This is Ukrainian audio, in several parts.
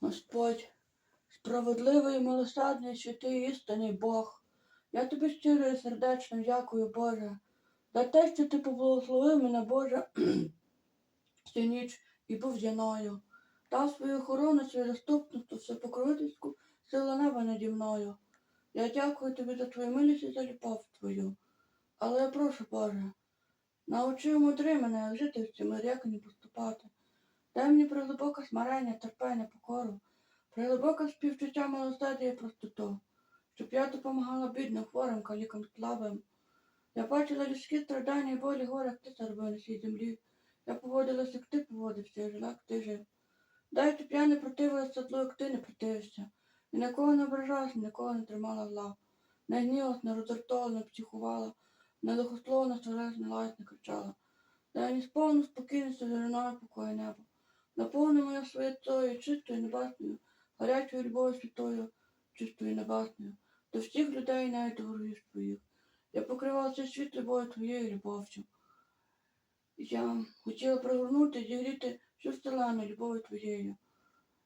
Господь, справедливий, милосердний, святий істинний Бог. Я тобі щиро і сердечно дякую, Боже, за те, що ти поблагословив мене, Боже, цю ніч і був зі мною. Дав свою охорону, свою заступництво, всепокровительську силу неба наді мною. Я дякую тобі за твою милість і за любов твою. Але я прошу, Боже, научи мудри мене, жити в цьому, як не поступати. Дай мені приглибоке смирення, терпення, покору, приглибоке співчуття милосердя і простоту, щоб я допомагала бідним, хворим, калікам слабим. Я бачила людські страдання і болі горе, як ти робив на цій землі. Я поводилася, як ти поводився, і жила, як ти жив. Дай, щоб я не противилася злу, як ти не противився. І нікого не ображалася, нікого не тримала зла. Не гнілась, не роздратовала, не психувала, не лихословно, сварилась, не лаять, не кричала. Дай мені сповну спокійність, зоряною покою небо. Наповни моє святою, чистою небесною, гарячою любов'ю святою, чистою небесною, до всіх людей, навіть ворогів своїх. Я покривала цей світ любов'ю твоєю любов'ю. Я хотіла пригорнути і зігріти всю вселену любов'ю твоєю.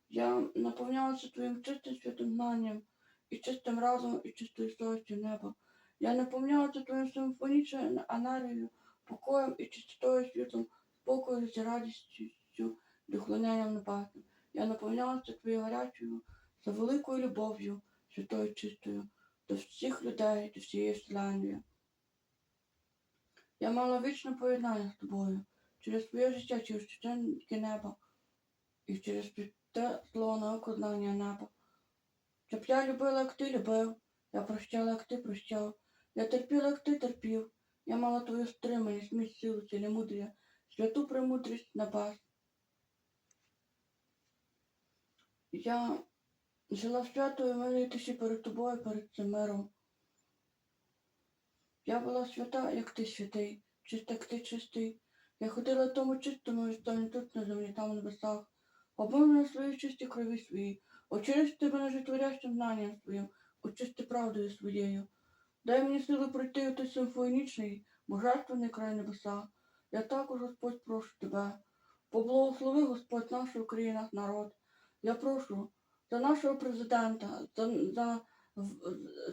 Я наповнялася твоїм чистим святим знанням, і чистим разумом, і чистою совістю неба. Я наповнялася твоїм симфонічною енергією, покоєм і чистотою світом, спокою і радістю, дохлиненням небесним. Я наповнялася твоєю гарячою, за великою любов'ю, святою чистою, до всіх людей, до всієї вселеної. Я мала вічне поєднання з тобою через своє життя, через щоденники неба і через те слово на окладнання неба. Щоб я любила, як ти любив, я прощала, як ти прощав, я терпіла, як ти терпів, я мала твою стриманість, міць силу, цілемудрія, святу премудрість небес. Я жила святою молитися перед тобою, перед цим миром. Я була свята, як ти святий, чиста, як ти чистий. Я ходила в тому чистому стані тут на землі, там в небесах. Мене свої чисті крові свої, очисти мене житворящим знанням своїм, очисти правдою своєю. Дай мені сили пройти у той симфонічний, божественний край небеса. Я також, Господь, прошу тебе. Поблагослови, Господь, нашу Україну, наш народ. Я прошу за нашого президента, за, за,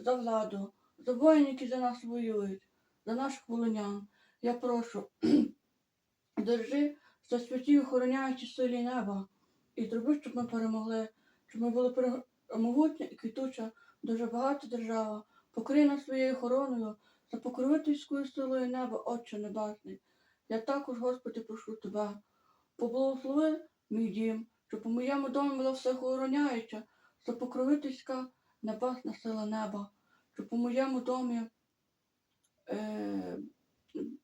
за владу, за воїнів, які за нас воюють, за наших волинян. Я прошу, держи за святі охороняючі силі неба і зроби, щоб ми перемогли, щоб ми були пере- могутня і квітуча, дуже багата держава, покрий нас своєю охороною, за покровительською силою неба, Отче Небесний. Я також, Господи, прошу Тебе, поблагослови мій дім, щоб у моєму домі була все охороняюча, за покровительська небесна сила неба, щоб у моєму домі е,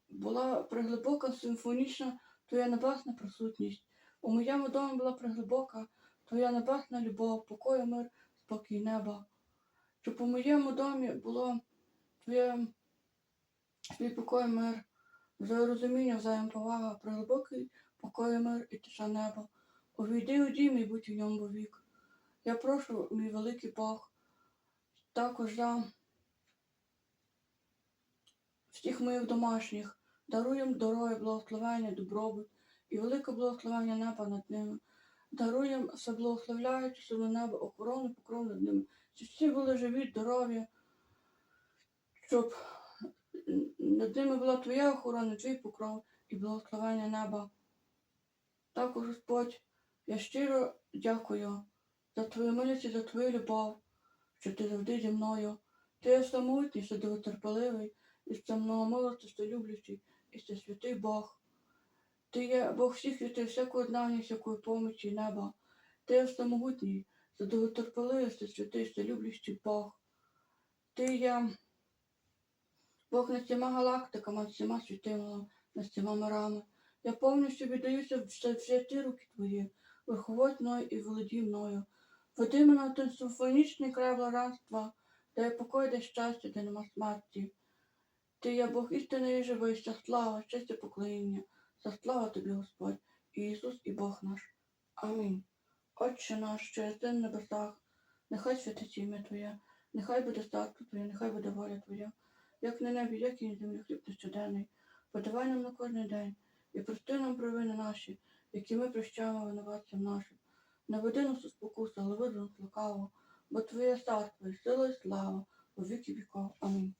була приглибока симфонічна Твоя небесна присутність. У моєму домі була приглибока Твоя небесна любов, покой, мир, спокій неба. Щоб у моєму домі було Твоє твій покой, мир, взаєморозуміння, взаємоповага, приглибокий покой, мир і тиша неба. Увійди у дім і будь у ньому вовік. Я прошу, мій великий Бог, також за всіх моїх домашніх, даруй їм здоров'я, благословення, добробут і велике благословення неба над ними. Даруй їм все благословляючи силу неба, охорону, покров над ними. Щоб всі були живі, здорові, щоб над ними була твоя охорона, твій покров і благословення неба. Також, Господь, я щиро дякую за твою милість і за твою любов, що ти завжди зі мною. Ти є самотній, що довготерпеливий, і що многомилостий, що люблячий, і що святий Бог. Ти є Бог всіх святих, всякого знання, всякої помочі неба. Ти є що святий, що люблячий Бог. Ти є Бог над всіма галактиками, над всіма світилами, над всіма мирами. Я повністю віддаюся все- в святі руки твої, верховодь мною і володій мною. Веди мене в той симфонічний край блаженства, де покой, де щастя, де нема смерті. Ти є Бог істинний і живий, вся слава, честь і поклоніння. За слава тобі, Господь, Ісус і Бог наш. Амінь. Отче наш, що єси в небесах, нехай святить ім'я Твоє, нехай буде царство Твоє, нехай буде воля Твоя, як на небі, як і на землі хліб наш щоденний. Подавай нам на кожний день і прости нам провини наші, які ми прощаємо винуватцям нашим. Не веди нас у спокуса, але веди нас лукаво, бо Твоє царство і сила і слава у віки віков. Амінь.